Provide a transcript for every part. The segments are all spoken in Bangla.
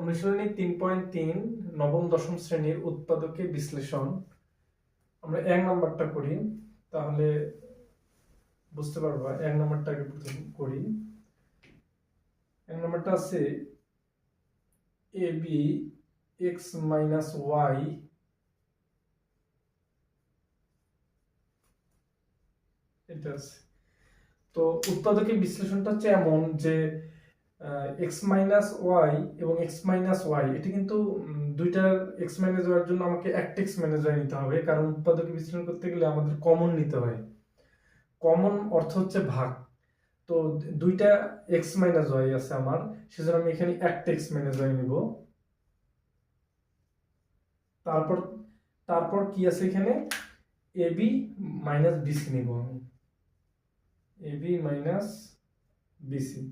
অনুশীলনী তিন পয়েন্ট তিন, নবম, দশম শ্রেণির উৎপাদকে বিশ্লেষণ। আমরা এক নাম্বারটা করি, তাহলে বুঝতে পারবা, এক নাম্বারটা আগে প্রথম করি। এক নাম্বারটা আছে A, B, X minus Y এটা আছে। তো উৎপাদকের বিশ্লেষণটা হচ্ছে এমন যে এক্স মাইনাস ওয়াই এবং এক্স মাইনাস ওয়াই এটি কিন্তু দুইটার এক্স মাইনাস ওয়াই জন্য আমাকে একটা এক্স মাইনাস ওয়াই নিতে হবে, কারণ উৎপাদকে বিশ্লেষণ করতে গেলে আমাদের কমন নিতে হয়। কমন অর্থ হচ্ছে ভাগ। তো দুইটা এক্স মাইনাস ওয়াই আছে আমার, সেজন্য আমি এখানে একটা এক্স মাইনাস ওয়াই নিব। তারপর তারপর কি আছে এখানে? এ বি মাইনাস বিসি নিব আমি। এ বি মাইনাস বিসি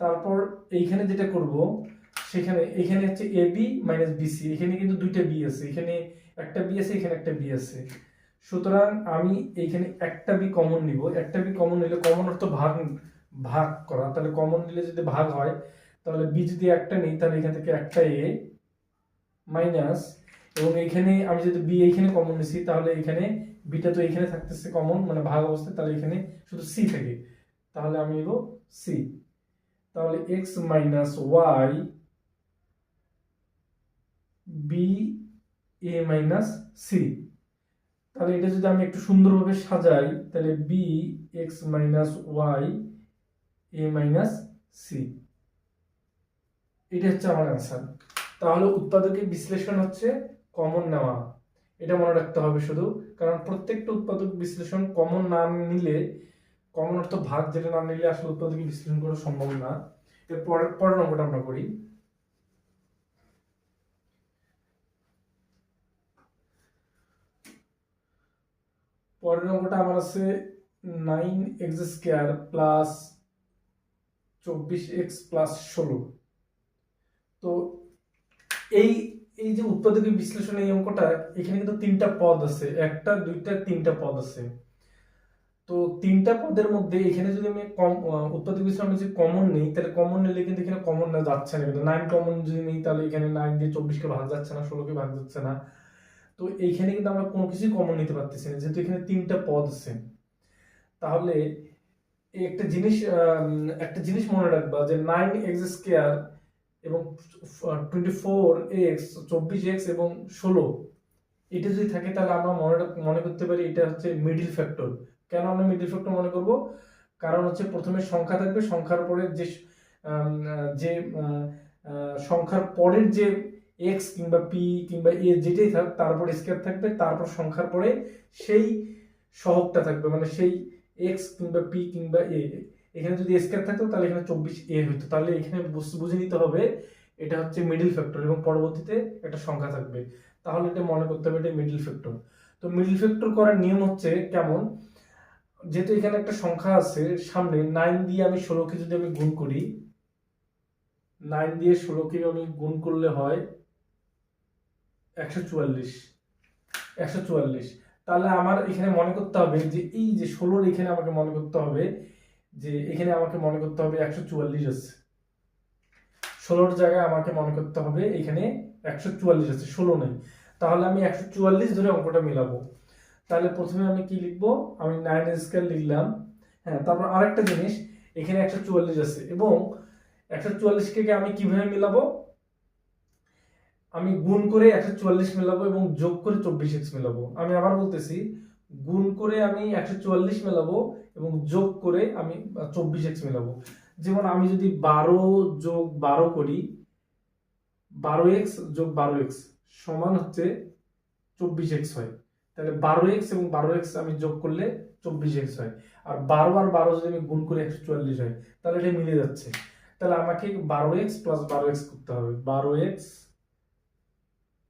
তারপর এইখানে যেটা করব, সেখানে, এখানে হচ্ছে এ বি মাইনাস বিসি এখানে কিন্তু দুইটা বি আছে, এখানে একটা বি আছে, এখানে একটা বি আছে। সুতরাং আমি এইখানে একটা বি কমন নিব, একটা বি কমন নিলে কমন অর্থ ভাগ ভাগ করা, তাহলে কমন নিলে যদি ভাগ হয়, তাহলে বি যদি একটা নিই, তাহলে এখান থেকে একটা এ মাইনাস এবং এইখানে আমি যদি বি এইখানে কমন নিছি, তাহলে এখানে বিটা তো এখানে থাকতেছে কমন মানে ভাগ অবস্থায়, তাহলে এখানে শুধু সি থাকে। তাহলে আমি নিব সি তাহলে X minus Y B A minus C তাহলে এটা যদি আমি একটু সুন্দরভাবে সাজাই, তাহলে B X minus Y A minus C এটা হচ্ছে আমার অ্যান্সার তাহলে উৎপাদকের বিশ্লেষণ হচ্ছে কমন নেওয়া। এটা মনে রাখতে হবে শুধু, কারণ প্রত্যেকটা উৎপাদক বিশ্লেষণ কমন না নিলে কমন অর্থ ভাগ যেটা না নিলে আসলে উৎপাদকের বিশ্লেষণ করা সম্ভব না। এর পরের পরের অঙ্কটা আমরা করি পরের অঙ্কটা আমার আছে নাইন এক্স স্কোয়ার প্লাস চব্বিশ এক্স প্লাস ষোলো। তো এই এই যে উৎপাদকের বিশ্লেষণ এই অঙ্কটা, এখানে কিন্তু তিনটা পদ আছে। একটা, দুইটা, তিনটা পদ আছে। তিনটা পদের মধ্যে এখানে যদি আমি কম উৎপাদক বিশ্লেষণ যদি কমন নেই, তাহলে কমন নিলে কিন্তু এখানে কমন না, যাচ্ছে না। কিন্তু নাইন কমন যদি নেই, তাহলে এখানে নাইন দিয়ে চব্বিশকে ভাগ যাচ্ছে না ষোলোকে ভাগ যাচ্ছে না। তো এইখানে কিন্তু আমরা কোনো কিছুই কমন নিতে পারতেছি না, যেহেতু এখানে তিনটা পদ আছে। তাহলে একটা জিনিস একটা জিনিস মনে রাখবা যে নাইন এক্স স্কোয়ার এবং টোয়েন্টি ফোর এক্স চব্বিশ এক্স এবং ষোলো, এটা যদি থাকে তাহলে আমরা মনে মনে করতে পারি এটা হচ্ছে মিডিল ফ্যাক্টর কেন আমরা মিডিল ফ্যাক্টর মনে করব? কারণ হচ্ছে প্রথমে সংখ্যা থাকবে, সংখ্যার পরে যে যে সংখ্যার পরের যে এক্স কিংবা পি কিংবা এ যেটাই থাক তারপর স্কোয়ার থাকবে, তারপর সংখ্যার পরে সেই সহগটা থাকবে মানে সেই এক্স কিংবা পি কিংবা এ এখানে যদি স্কোয়ার থাকতো, তাহলে এখানে চব্বিশ এ হইতো। তাহলে এখানে বুঝে নিতে হবে, এটা হচ্ছে মিডিল ফ্যাক্টর এবং পরবর্তীতে একটা সংখ্যা থাকবে। তাহলে এটা মনে করতে হবে এটা মিডিল ফ্যাক্টর তো মিডিল ফ্যাক্টর করার নিয়ম হচ্ছে কেমন? যেহেতু এখানে একটা সংখ্যা আছে সামনে নাইন দিয়ে আমি ষোলোকে যদি আমি গুণ করি নাইন দিয়ে ষোলোকে আমি গুণ করলে হয় একশো চুয়াল্লিশ। একশো চুয়াল্লিশ। তাহলে আমার এখানে মনে করতে হবে যে এই যে ষোলোর এখানে আমাকে মনে করতে হবে যে এখানে আমাকে মনে করতে হবে একশো চুয়াল্লিশ আছে। ষোলোর জায়গায় আমাকে মনে করতে হবে এখানে একশো চুয়াল্লিশ আছে, ষোলো নেই। তাহলে আমি একশো চুয়াল্লিশ ধরে অঙ্কটা মিলাবো। তাহলে প্রথমে আমি কি লিখব? আমি নাইন স্কোয়ার লিখলাম। হ্যাঁ তারপর আরেকটা জিনিস, এখানে একশো চুয়াল্লিশ আছে এবং একশো চুয়াল্লিশকে আমি কীভাবে মিলাবো? আমি গুণ করে একশো চুয়াল্লিশ মেলাবো এবং যোগ করে চব্বিশ এক্স মেলাবো। আমি আবার বলতেছি, গুণ করে আমি একশো চুয়াল্লিশ মেলাবো এবং যোগ করে আমি চব্বিশ এক্স মেলাবো। যেমন আমি যদি বারো যোগ বারো করি, বারো এক্স যোগ বারো এক্স সমান হচ্ছে চব্বিশ এক্স হয়। তাহলে বারো এক্স এবং বারো এক্স আমি যোগ করলে চব্বিশ এক্স হয়। আর বারো আর বারো যদি আমি গুণ করে একশো চুয়াল্লিশ হয়, তাহলে এটা মিলে যাচ্ছে। তাহলে আমাকে বারো এক্স প্লাস বারো এক্স করতে হবে। বারো এক্স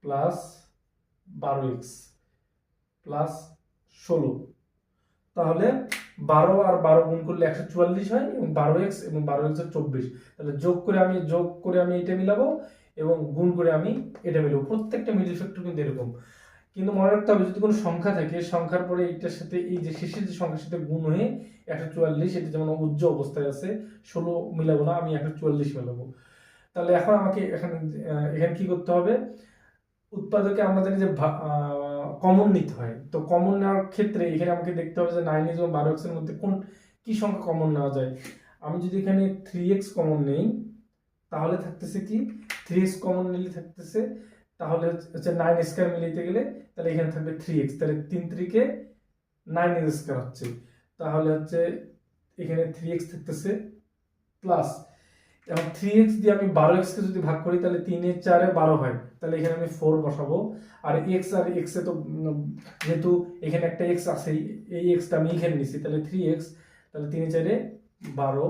প্লাস বারো এক্স প্লাস ষোলো। তাহলে বারো আর বারো গুণ করলে একশো চুয়াল্লিশ হয় এবং বারো এক্স এবং বারো এক্স চব্বিশ। তাহলে যোগ করে আমি, যোগ করে আমি এটা মিলাবো এবং গুণ করে আমি এটা মিলাবো। প্রত্যেকটা মিডিল ফ্যাক্টর কিন্তু এরকম। কিন্তু মনে রাখতে হবে, যদি কোনো সংখ্যা থাকে, সংখ্যার পরে এইটার সাথে এই যে শেষের যে সংখ্যার সাথে গুণ হয়ে একশো চুয়াল্লিশ, এটা যেমন উজ্জ অবস্থায় আছে, ষোলো মিলাবো না, আমি একশো চুয়াল্লিশ মিলাবো। তাহলে এখন আমাকে এখানে এখানে কি করতে হবে? উৎপাদকে আমরা জানি যে কমন নিতে হয়। তো কমন নেওয়ার ক্ষেত্রে এখানে আমাকে দেখতে হবে যে নাইন এক্স এবং বারো এক্সের মধ্যে কোন, কি সংখ্যা কমন নেওয়া যায়? আমি যদি এখানে থ্রি এক্স কমন নেই, তাহলে থাকতেছে কি? থ্রি এক্স কমন নিলে থাকতেছে, তাহলে হচ্ছে- নাইন স্কোয়ার মিলিতে গেলে তাহলে এখানে থাকবে থ্রি এক্স তাহলে তিন থ্রিকে নাইন এক্স স্কোয়ার হচ্ছে। তাহলে হচ্ছে এখানে থ্রি এক্স থাকতেছে প্লাস এবং থ্রি এক্স দিয়ে আমি বারো এক্সকে যদি ভাগ করি, তাহলে তিনে চারে বারো হয়। তাহলে এখানে আমি ফোর বসাবো। আর এক্স আর এক্সে তো যেহেতু এখানে একটা এক্স আছেই এই এক্সটা আমি এখানে নিছি, তাহলে থ্রি এক্স তাহলে তিনে চারে বারো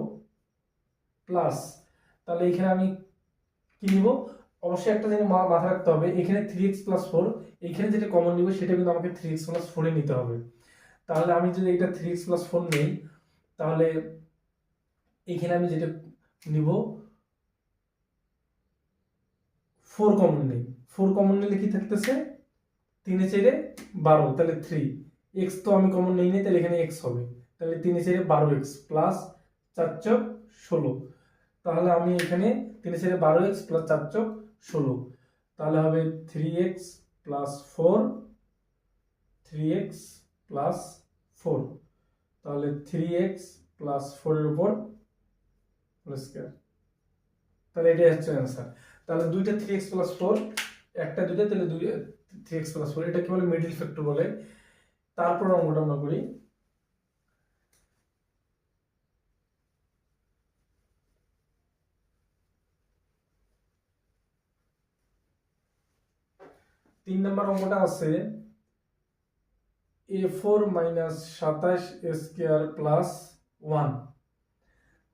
প্লাস তাহলে এখানে আমি কি নিব? অবশ্যই একটা জিনিস মাথায় রাখতে হবে, এখানে থ্রি এক্স প্লাস ফোর এইখানে যেটা কমন নিব সেটা কিন্তু আমাকে থ্রি এক্স প্লাস ফোরে নিতে হবে। তাহলে আমি যদি এটা থ্রি এক্স প্লাস ফোর নেই, তাহলে এখানে আমি যেটা নিব ফোর কমন নেই। ফোর কমন নিলে কি থাকতেছে? তিনে চেরে বারো, তাহলে থ্রি এক্স তো আমি কমন নেই নি, তাহলে এখানে এক্স হবে। তাহলে তিনে চেরে বারো এক্স প্লাস চার চক ষোলো। তাহলে আমি এখানে তিনে চেরে বারো এক্স প্লাস চার চক ষোলো। তাহলে হবে three X plus four three X plus four তাহলে থ্রি এক্স প্লাস ফোরের উপর স্কয়ার তাহলে এটাই হচ্ছে অ্যান্সার তাহলে দুইটা থ্রি এক্স প্লাস ফোর একটা দুইটা, তাহলে দুই থ্রি এক্স প্লাস ফোর এটা কি বলে? মিডিল ফ্যাক্টর বলে। তারপর অঙ্কটা আমরা করি। তিন নম্বর অঙ্কটা আছে এ ফোর মাইনাস সাতাশ স্কোয়ার প্লাস ওয়ান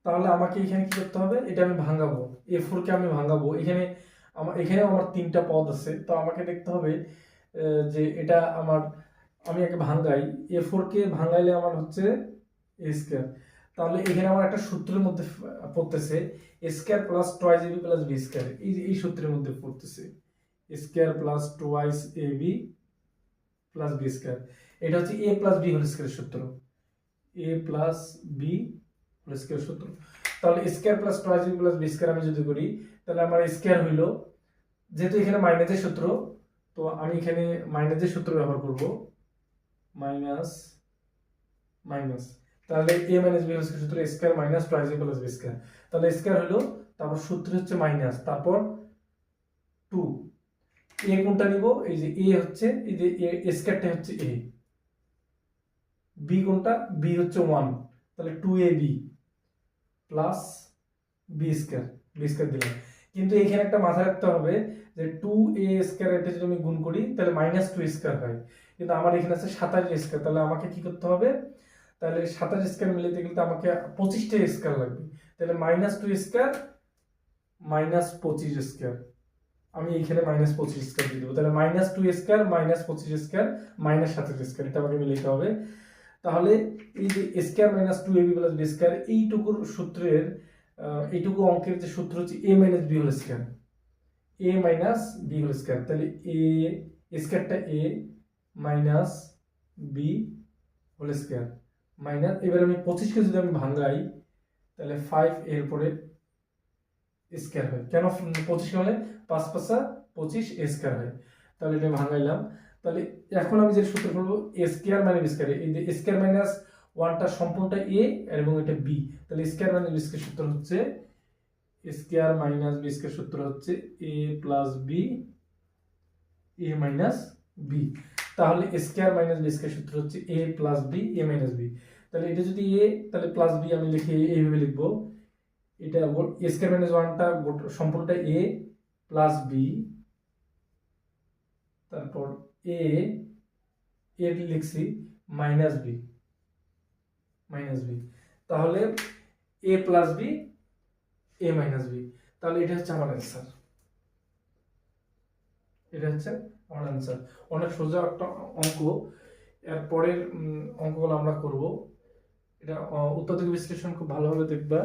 তাহলে আমাকে এখানে কি করতে হবে? এটা আমি ভাঙাবো। এ ফোরকে আমি ভাঙাবো। এখানে আমার এখানেও আমার তিনটা পদ আছে। তো আমাকে দেখতে হবে যে এটা আমার আমি আগে ভাঙাই। এ ফোরকে ভাঙাইলে আমার হচ্ছে এ স্কোয়ার তাহলে এখানে আমার একটা সূত্রের মধ্যে পড়তেছে A square plus twice A B plus B square এই এই সূত্রের মধ্যে পড়তেছে। Square plus twice A B plus B square এটা হচ্ছে A plus B whole square সূত্র। A plus B whole square সূত্র। তাহলে square plus twice B plus B square আমি যদি করি, তাহলে আমার স্কোয়ার হইল, যেহেতু এখানে মাইনাসের সূত্র, তো আমি এখানে মাইনাসের সূত্র ব্যবহার করব। মাইনাস মাইনাস তাহলে A minus B whole square সূত্র square minus twice B plus B square তাহলে স্কোয়ার হইল, তারপর সূত্র হচ্ছে মাইনাস তারপর টু এ কোনটা নিব? এই যে এ হচ্ছে, এই যে এ স্কোয়ারটা হচ্ছে এ বি কোনটা? বি হচ্ছে ওয়ান তাহলে two A B plus B square B square দিলাম। কিন্তু এখানে একটা মাথায় রাখতে হবে যে টু এ স্কোয়ার এটা যদি আমি গুণ করি, তাহলে মাইনাস টু স্কোয়ার হয়। কিন্তু আমার এখানে আছে সাতাশ স্কোয়ার তাহলে আমাকে কি করতে হবে? তাহলে সাতাশ স্কোয়ার মিলাতে গেলে তো আমাকে পঁচিশটা স্কোয়ার লাগবে। তাহলে মাইনাস টু স্কোয়ার মাইনাস পঁচিশ স্কোয়ার আমি এইখানে মাইনাস পঁচিশ স্কোয়ার দিয়ে দেবো। তাহলে মাইনাস টু স্কোয়ার মাইনাস পঁচিশ স্কোয়ার মাইনাস সাতাশ স্কোয়ার এটা আমাকে মিলাতে হবে। তাহলে এই যে square minus two a b plus b square এইটুকুর সূত্রের এইটুকু অঙ্কের যে সূত্র হচ্ছে a minus b whole square a minus b whole square তাহলে এ স্কোয়ারটা a minus b whole square minus এবার আমি পঁচিশকে যদি আমি ভাঙাই, তাহলে ফাইভ এর পরে স্কোয়ার হয়। কেন পঁচিশ হলে পাঁচ পাঁচা পঁচিশ স্কোয়ার হয়। তাহলে এটা ভাঙাইলাম। তাহলে এখন আমি যে সূত্র করব স্কোয়ার মাইনাস স্কোয়ার এই যে স্কোয়ার মাইনাস ওয়ানটা সম্পূর্ণটা এ এবং এটা বি তাহলে স্কোয়ার মাইনাস বি সূত্র হচ্ছে স্কোয়ার মাইনাস বি সূত্র হচ্ছে a plus b a minus b তাহলে স্কোয়ার মাইনাস বি সূত্র হচ্ছে a plus b a minus b তাহলে এটা যদি এ তাহলে প্লাস বি আমি লিখে এইভাবে লিখব। এটা স্কোয়ার মাইনাস ওয়ানটা সম্পূর্ণটা এ প্লাস বি তারপর এ এর লিখছি মাইনাস বি মাইনাস বি তাহলে a plus b a minus b তাহলে এটা হচ্ছে আমার অ্যান্সার এটা হচ্ছে আমার অ্যান্সার অনেক সোজা একটা অঙ্ক এর পরের অঙ্কগুলো আমরা করব, এটা উত্তর থেকে বিশ্লেষণ খুব ভালোভাবে দেখবা।